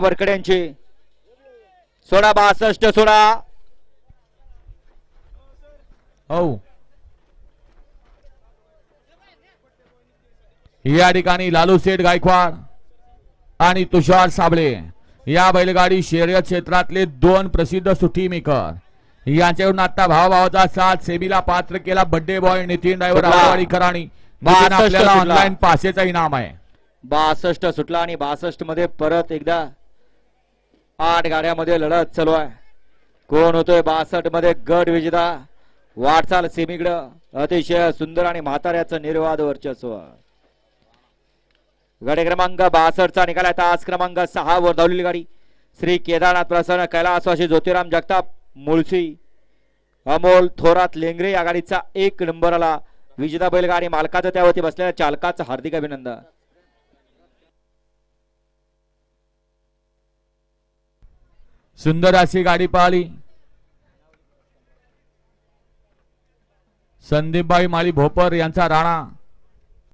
बरकड्यांची सोळा बासष्ट सोळा. हो. या ठिकाणी लालू सेठ गायकवाड आणि तुषार साबळे या बैलगाडी शर्यत क्षेत्रातले दोन प्रसिद्ध सुट्टी मेकर. यांच्याकडून आता भावाभावाचा साथ सेबीला पात्र केला बड्डे बॉय नितीन ड्रायव्हर. आवाडीकरांनी बासष्ट आपल्याला. ऑनलाईन पासेचा इनाम आहे. बासष्ट सुटला आणि बासष्टमध्ये परत एकदा आठ गाड्यामध्ये लढत चालू आहे. कोण होतोय बासष्टमध्ये गट विजेता? वाटचाल सेमीकडं. अतिशय सुंदर आणि म्हाताऱ्याचं निर्वाद वर्चस्व. गाडी क्रमांक बासष्टचा निकाल आहे. तास क्रमांक सहा वर धावलेली गाडी. श्री केदारनाथ प्रसन्न कैलासवासी ज्योतिराम जगताप मुळशी अमोल थोरात लेंगरे या गाडीचा एक नंबर आला विजेता बैलगाडी मालकाचं त्यावरती बसलेल्या चालकाचं हार्दिक अभिनंदन. सुंदर अशी गाडी पळाली संदीपबाई माळी भोपर यांचा राणा.